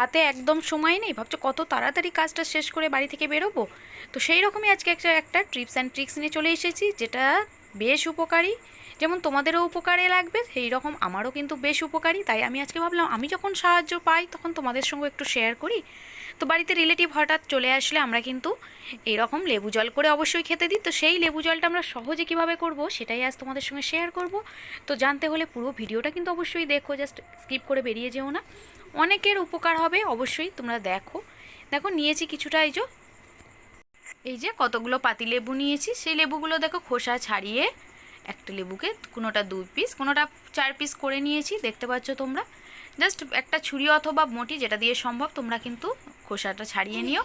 হাতে একদম সময় নেই। ভাবছ কত তাড়াতাড়ি কাজটা শেষ করে বাড়ি থেকে বেরোবো? তো সেই রকমই আজকে একটা একটা ট্রিপস অ্যান্ড ট্রিক্স নিয়ে চলে এসেছি, যেটা বেশ উপকারী। যেমন তোমাদেরও উপকারে লাগবে সেই রকম আমারও কিন্তু বেশ উপকারী। তাই আমি আজকে ভাবলাম, আমি যখন সাহায্য পাই, তখন তোমাদের সঙ্গে একটু শেয়ার করি। তো বাড়িতে রিলেটিভ হঠাৎ চলে আসলে আমরা কিন্তু এইরকম লেবু জল করে অবশ্যই খেতে দিই। তো সেই লেবু জলটা আমরা সহজে কীভাবে করব, সেটাই আজ তোমাদের সঙ্গে শেয়ার করব। তো জানতে হলে পুরো ভিডিওটা কিন্তু অবশ্যই দেখো জাস্ট স্কিপ করে বেরিয়ে যেও না। অনেকের উপকার হবে, অবশ্যই তোমরা দেখো। দেখো, নিয়েছি কিছুটা এই যে এই যে কতগুলো পাতি লেবু নিয়েছি। সেই লেবুগুলো দেখো খোসা ছাড়িয়ে একটা লেবুকে কোনোটা দুই পিস কোনোটা চার পিস করে নিয়েছি, দেখতে পাচ্ছ তোমরা। জাস্ট একটা ছুরি অথবা মোটি যেটা দিয়ে সম্ভব, তোমরা কিন্তু খোসাটা ছাড়িয়ে নিও।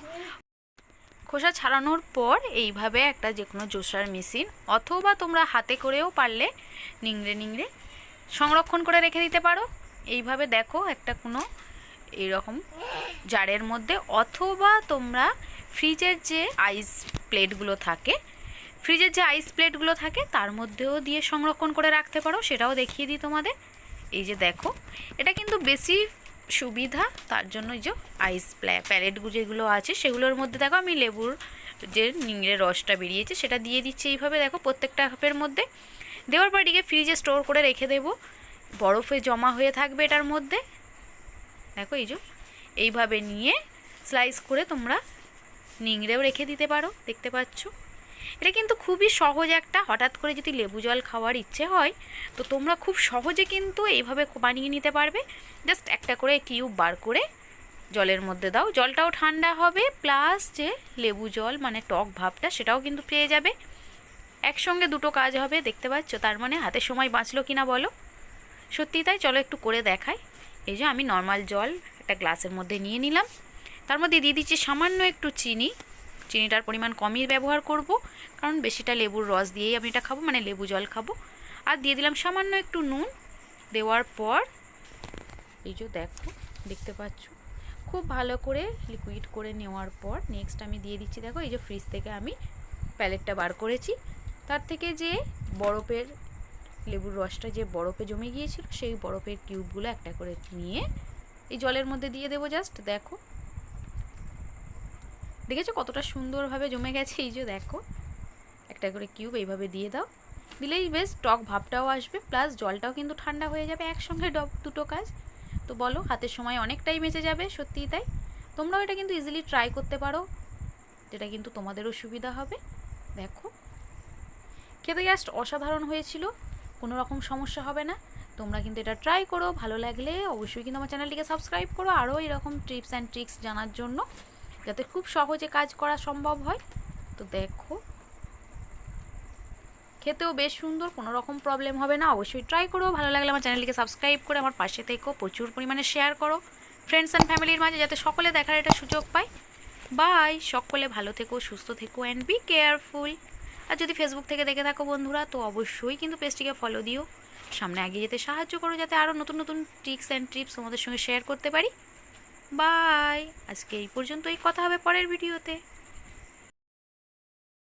খোসা ছাড়ানোর পর এইভাবে একটা যে কোনো জোসার মেশিন অথবা তোমরা হাতে করেও পারলে নিংড়ে নিংড়ে সংরক্ষণ করে রেখে দিতে পারো। এইভাবে দেখো একটা কোনো এইরকম জারের মধ্যে অথবা তোমরা ফ্রিজের যে আইস প্লেটগুলো থাকে ফ্রিজের যে আইস প্লেটগুলো থাকে, তার মধ্যেও দিয়ে সংরক্ষণ করে রাখতে পারো, সেটাও দেখিয়ে দিই তোমাদের। এই যে দেখো, এটা কিন্তু বেশি সুবিধা, তার জন্য এই যে আইস প্যালেটগুলো যেগুলো আছে, সেগুলোর মধ্যে দেখো আমি লেবুর যে নিংড়ে রসটা বেরিয়েছে, সেটা দিয়ে দিচ্ছি এইভাবে, দেখো প্রত্যেকটা কাপের মধ্যে। দেওয়ার পর এটিকে ফ্রিজে স্টোর করে রেখে দেবো। বরফে জমা হয়ে থাকবে এটার মধ্যে। দেখো এই যে, এইভাবে নিয়ে স্লাইস করে তোমরা নিংড়েও রেখে দিতে পারো, দেখতে পাচ্ছ? এটা কিন্তু খুবই সহজ একটা, হঠাৎ করে যদি লেবু জল খাওয়ার ইচ্ছে হয়, তো তোমরা খুব সহজে কিন্তু এইভাবে বানিয়ে নিতে পারবে। জাস্ট একটা করে কিউব বার করে জলের মধ্যে দাও। জলটাও ঠান্ডা হবে, প্লাস যে লেবু জল মানে টক ভাবটা, সেটাও কিন্তু পেয়ে যাবে। একসঙ্গে দুটো কাজ হবে, দেখতে পাচ্ছ? তার মানে হাতে সময় বাঁচলো কিনা বলো? সত্যি তাই? চলো একটু করে দেখাই। এই যে আমি নর্মাল জল একটা গ্লাসের মধ্যে নিয়ে নিলাম। তার মধ্যে দিয়ে দিচ্ছি সামান্য একটু চিনি। চিনিটার পরিমাণ কমই ব্যবহার করব, কারণ বেশিটা লেবুর রস দিয়েই আমি এটা খাব মানে লেবু জল খাব। আর দিয়ে দিলাম সামান্য একটু নুন। দেওয়ার পর এই যে দেখো, দেখতে পাচ্ছ? খুব ভালো করে লিকুইড করে নেওয়ার পর নেক্সট আমি দিয়ে দিচ্ছি, দেখো এই যে ফ্রিজ থেকে আমি প্যালেটটা বার করেছি। তার থেকে যে বরফের, লেবুর রসটা যে বরফে জমে গিয়েছিল, সেই বরফের কিউবগুলো একটা করে নিয়ে এই জলের মধ্যে দিয়ে দেবো জাস্ট দেখো। দেখেছ কতটা সুন্দরভাবে জমে গেছে? এই যে দেখো, একটা করে কিউব এইভাবে দিয়ে দাও। দিলেই বেশ, টক ভাবটাও আসবে প্লাস জলটাও কিন্তু ঠান্ডা হয়ে যাবে একসঙ্গে ডব, দুটো কাজ। তো বলো, হাতের সময় অনেকটাই বেঁচে যাবে, সত্যিই তাই? তোমরাও এটা কিন্তু ইজিলি ট্রাই করতে পারো। যেটা কিন্তু তোমাদেরও সুবিধা হবে। দেখো। খেতে জাস্ট অসাধারণ হয়েছিল কোনো রকম সমস্যা হবে না। তোমরা কিন্তু এটা ট্রাই করো, ভালো লাগলে অবশ্যই কিন্তু আমার চ্যানেলটিকে সাবস্ক্রাইব করো। আরও এরকম টিপস অ্যান্ড ট্রিক্স জানার জন্য। যাতে খুব সহজে কাজ করা সম্ভব হয়। তো দেখো। খেতেও বেশ সুন্দর, কোনো রকম প্রবলেম হবে না। অবশ্যই ট্রাই করো। ভালো লাগলে আমার চ্যানেলটিকে সাবস্ক্রাইব করে আমার পাশে থেকেও প্রচুর পরিমাণে শেয়ার করো। ফ্রেন্ডস অ্যান্ড ফ্যামিলির মাঝে যাতে সকলে দেখার এটা সুযোগ পায়। বাই সকলে ভালো থেকো, সুস্থ থেকো অ্যান্ড বি কেয়ারফুল আর যদি ফেসবুক থেকে দেখে থাকো বন্ধুরা, তো অবশ্যই কিন্তু পেজটিকে ফলো দিও। সামনে এগিয়ে যেতে সাহায্য করো, যাতে আরও নতুন নতুন ট্রিক্স অ্যান্ড ট্রিপস তোমাদের সঙ্গে শেয়ার করতে পারি। বাই। আজকে এই পর্যন্তই কথা হবে পরের ভিডিওতে।